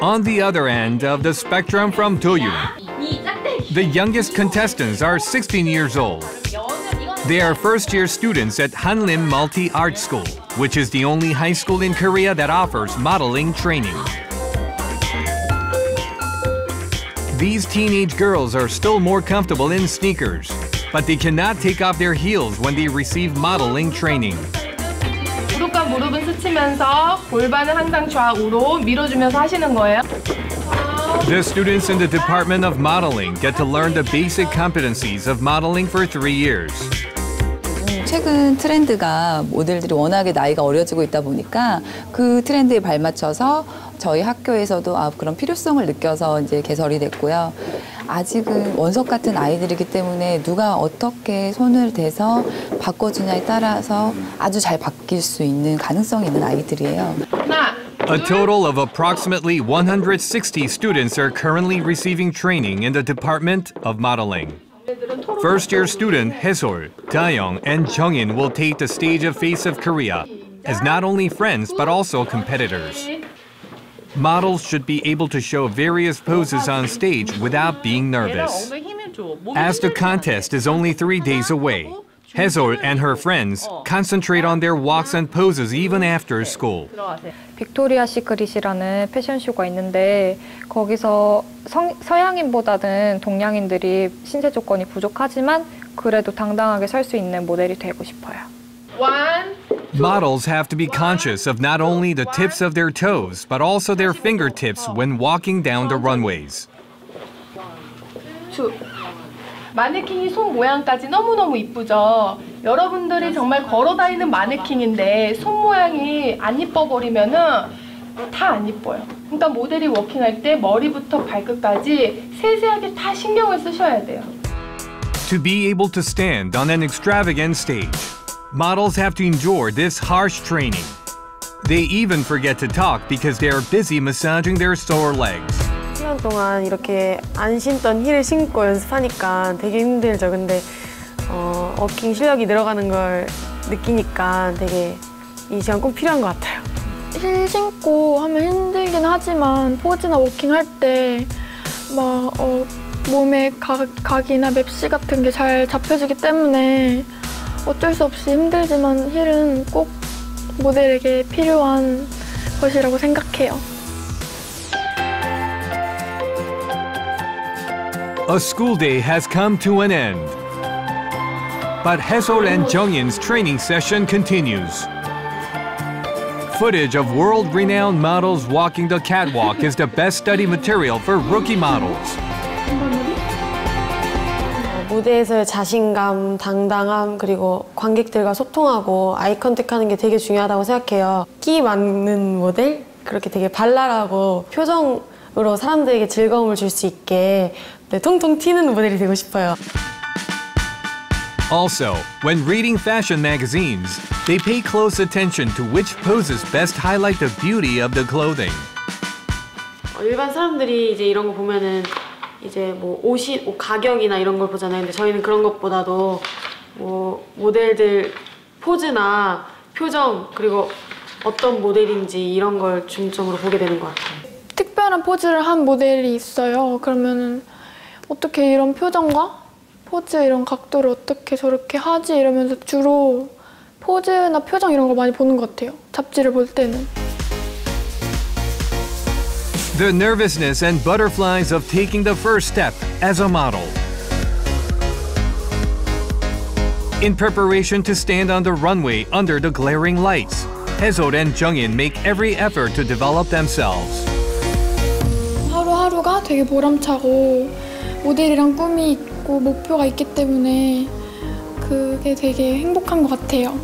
On the other end of the spectrum from Doyun, the youngest contestants are 16 years old. They are first year students at Hanlim Multi Art School, which is the only high school in Korea that offers modeling training. These teenage girls are still more comfortable in sneakers, but they cannot take off their heels when they receive modeling training. 무릎과 무릎은 스치면서 골반은 항상 좌우로 밀어주면서 하시는 거예요. The students in the Department of Modeling get to learn the basic competencies of modeling for three years. 최근 트렌드가 모델들이 워낙에 나이가 어려지고 있다 보니까 그 트렌드에 발맞춰서 저희 학교에서도 아, 그런 필요성을 느껴서 이제 개설이 됐고요. 아직은 원석 같은 아이들이기 때문에 누가 어떻게 손을 대서 바꿔주냐에 따라서 아주 잘 바뀔 수 있는 가능성이 있는 아이들이에요. 하나, A total of approximately 160 students are currently receiving training in the Department of Modeling. First year student Hesol, Dayoung, and Jungin will take the stage of Face of Korea as not only friends but also competitors. Models should be able to show various poses on stage without being nervous. As the contest is only three days away, Hesol and her friends concentrate on their walks and poses even after school. 빅토리아 시크릿이라는 패션쇼가 있는데 거기서 성, 서양인보다는 동양인들이 신체 조건이 부족하지만 그래도 당당하게 설 수 있는 모델이 되고 싶어요. One, Models have to be conscious of not only the tips of their toes, but also their fingertips when walking down the runways. two. 마네킹이 손 모양까지 너무너무 이쁘죠? 여러분들이 정말 걸어다니는 마네킹인데 손 모양이 안 이뻐 버리면은 다 안 이뻐요. 그러니까 모델이 워킹할 때 머리부터 발끝까지 세세하게 다 신경을 쓰셔야 돼요. To be able to stand on an extravagant stage, models have to endure this harsh training. They even forget to talk because they are busy massaging their sore legs. 1년 동안 이렇게 안 신던 힐을 신고 연습하니까 되게 힘들죠. 근데 어, 워킹 실력이 늘어가는 걸 느끼니까 되게 이 시간 꼭 필요한 것 같아요. 힐 신고 하면 힘들긴 하지만 포즈나 워킹 할 때 막 어, 몸의 각, 각이나 맵시 같은 게 잘 잡혀지기 때문에 어쩔 수 없이 힘들지만 힐은 꼭 모델에게 필요한 것이라고 생각해요. A school day has come to an end. But Hesol and Jungyin's training session continues. Footage of world-renowned models walking the catwalk is the best study material for rookie models. 어, 무대에서의 자신감, 당당함, 그리고 관객들과 소통하고 아이 컨택하는 게 되게 중요하다고 생각해요. 끼 맞는 모델? 그렇게 되게 발랄하고 표정으로 사람들에게 즐거움을 줄 수 있게 네, 통통 튀는 모델이 되고 싶어요. Also, when reading fashion magazines, they pay close attention to which poses best highlight the beauty of the clothing. 어, 일반 사람들이 이제 이런 거 보면은 이제 뭐 옷이 옷 가격이나 이런 걸 보잖아요. 근데 저희는 그런 것보다도 뭐 모델들 포즈나 표정 그리고 어떤 모델인지 이런 걸 중점으로 보게 되는 것 같아요. 특별한 포즈를 한 모델이 있어요. 그러면은 어떻게 이런 표정과 포즈 이런 각도를 어떻게 저렇게 하지 이러면서 주로 포즈나 표정 이런 걸 많이 보는 것 같아요. 잡지를 볼 때는. The nervousness and butterflies of taking the first step as a model. In preparation to stand on the runway under the glaring lights, Hezod and Jungin make every effort to develop themselves. 하루하루가 되게 보람차고 모델이랑 꿈이 있고 목표가 있기 때문에 그게 되게 행복한 것 같아요.